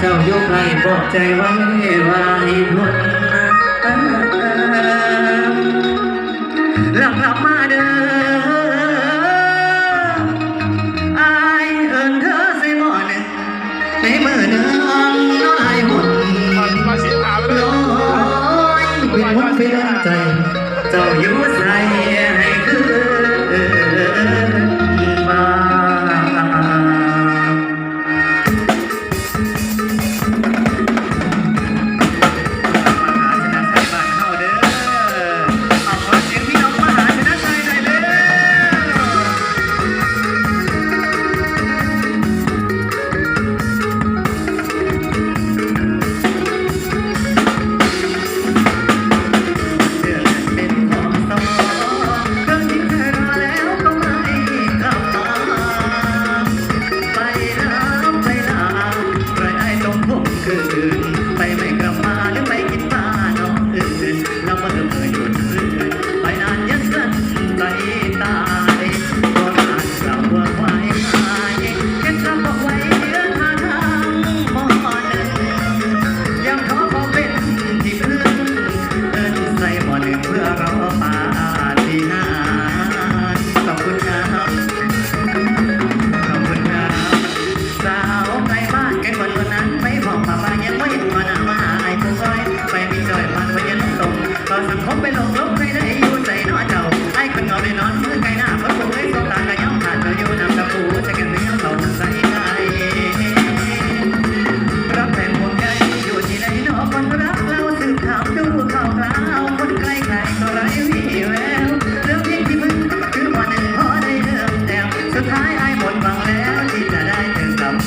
เจ้ายกไรบอกใจไว้ว่าให้พ้หลังหลับมาเด้อไอเอิญเธอใส่บ่อนในมือเนื้อน้อยหุ่นลป็นคนเใจ เจ้าอยู่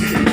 Hey.